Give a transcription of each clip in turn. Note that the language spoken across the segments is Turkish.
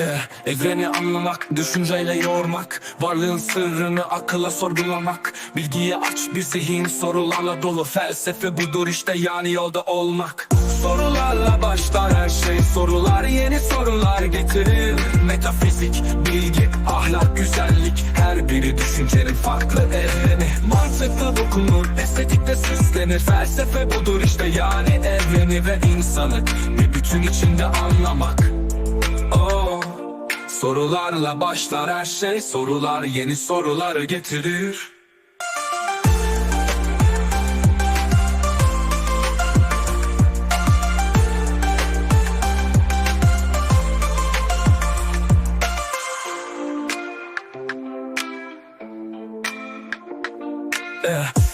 Eh, Evreni anlamak, düşünceyle yormak Varlığın sırrını akılla sorgulamak. Bilgiye aç bir zihin sorularla dolu. Felsefe budur işte yani yolda olmak. Sorularla başlar her şey Sorular yeni sorular getirir. Metafizik, bilgi, ahlak, güzellik Her biri düşüncenin farklı evreni. Mantıkla dokunur, estetikle süslenir. Felsefe budur işte yani evreni ve insanı Bir bütün içinde anlamak sorularla başlar her şey Sorular yeni soruları getirir. Eh,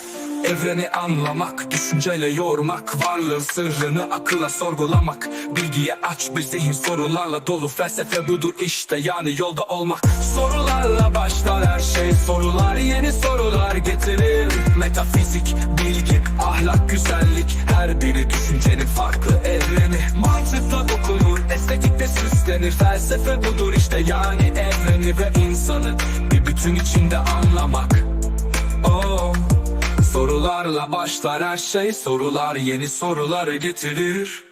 Evreni anlamak, düşünceyle yormak Varlığın sırrını akılla sorgulamak. Bilgiye aç bir zihin sorularla dolu. Felsefe budur işte yani yolda olmak. Sorularla başlar her şey. Sorular yeni sorular getirir. Metafizik, bilgi, ahlak, güzellik. Her biri düşüncenin farklı evreni. Mantıkla dokunur, estetikle süslenir. Felsefe budur işte yani evreni ve insanı Bir bütün içinde anlamak sorularla başlar her şey Sorular yeni soruları getirir